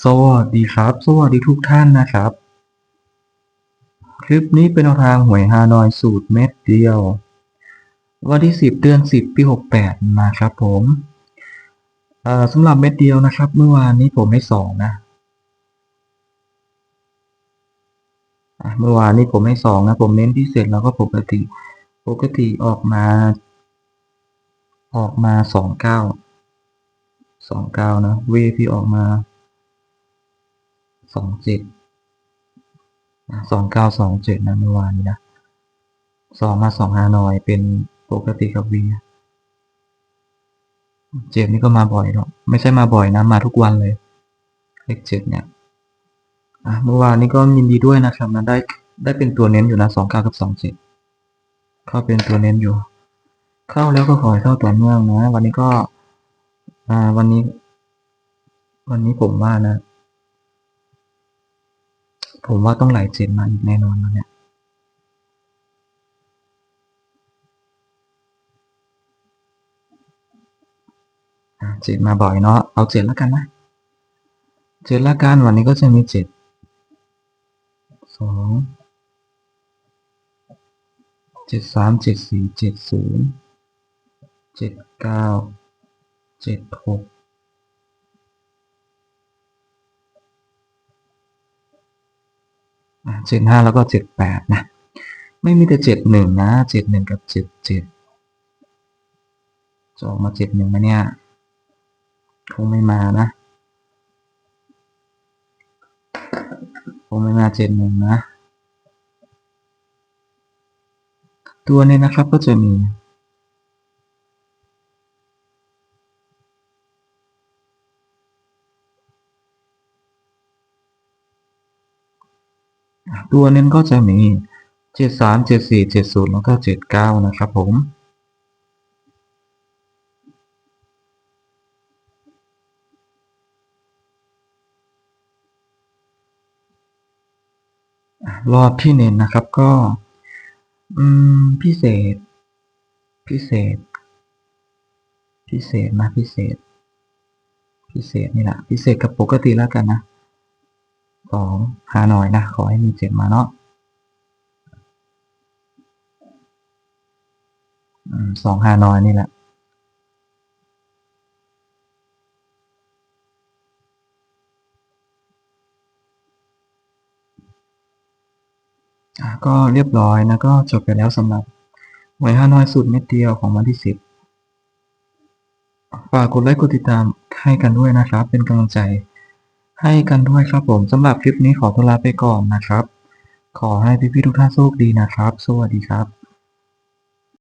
สวัสดีครับ สวัสดีทุกท่านนะครับ คลิปนี้เป็นทางหวยฮานอยสูตรเม็ดเดียว วันที่ 10 เดือน 10 ปี 68 นะครับผมสำหรับเม็ดเดียวนะครับ เมื่อวานนี้ผมให้สองนะเมื่อวานนี้ผมให้สองนะ ผมเน้นพิเศษแล้วก็ปกติ ปกติออกมา ออกมาสองเก้าสองเก้านะ เวพีออกมา สองเจ็ดสองเก้าสองเจ็ดนะเมื่อวานนี้นะสองมาสองฮานอยเป็นปกติกับวีเจ็ดนี่ก็มาบ่อยเนาะไม่ใช่มาบ่อยนะมาทุกวันเลยเลขเจ็ดเนี่ยอะเมื่อวานนี้ก็ยินดีด้วยนะครับนะได้ได้เป็นตัวเน้นอยู่นะสองเก้ากับสองเจ็ดเข้าเป็นตัวเน้นอยู่ เข้าแล้วก็ขอให้เข้าต่อเนื่องนะ วันนี้ก็ อ่า วันนี้ วันนี้ผมว่านะ ผมว่าต้องไหลเจ็ดมาอีกแน่นอนแล้วเนี่ยเจ็ดมาบ่อยเนาะ เอาเจ็ดแล้วกันนะ เจ็ดแล้วกันวันนี้ก็จะมีเจ็ด สอง เจ็ดสาม เจ็ดสี่ เจ็ดศูนย์ เจ็ดเก้า เจ็ดหก เจ็ดห้าแล้วก็เจ็ดแปดนะ ไม่มีแต่เจ็ดหนึ่งนะเจ็ดหนึ่งกับเจ็ดเจ็ดจะออกมาเจ็ดหนึ่งไหมเนี่ย คงไม่มานะ คงไม่มาเจ็ดหนึ่งนะ ตัวนี้นะครับก็จะมี ตัวเน้นก็จะมีเจ็ดสามเจ็ดสี่เจ็ดศูนย์แล้วก็เจ็ดเก้านะครับผมรอบที่เน้นนะครับก็ อืม พิเศษ พิเศษ พิเศษนะพิเศษ พิเศษนี่แหละพิเศษกับปกติแล้วกันนะ สองหาหน่อยนะ ขอให้มีเจ็ดมาเนาะสองหาหน่อยนี่แหละก็เรียบร้อยนะก็จบไปแล้วสำหรับหวยฮานอยสูตรเม็ดเดียวของวันที่สิบฝากกดไลค์กดติดตามให้กันด้วยนะครับ เป็นกำลังใจ ให้กันด้วยครับผมสำหรับคลิปนี้ขอตัวลาไปก่อนนะครับ ขอให้พี่ๆทุกท่านโชคดีนะครับ สวัสดีครับ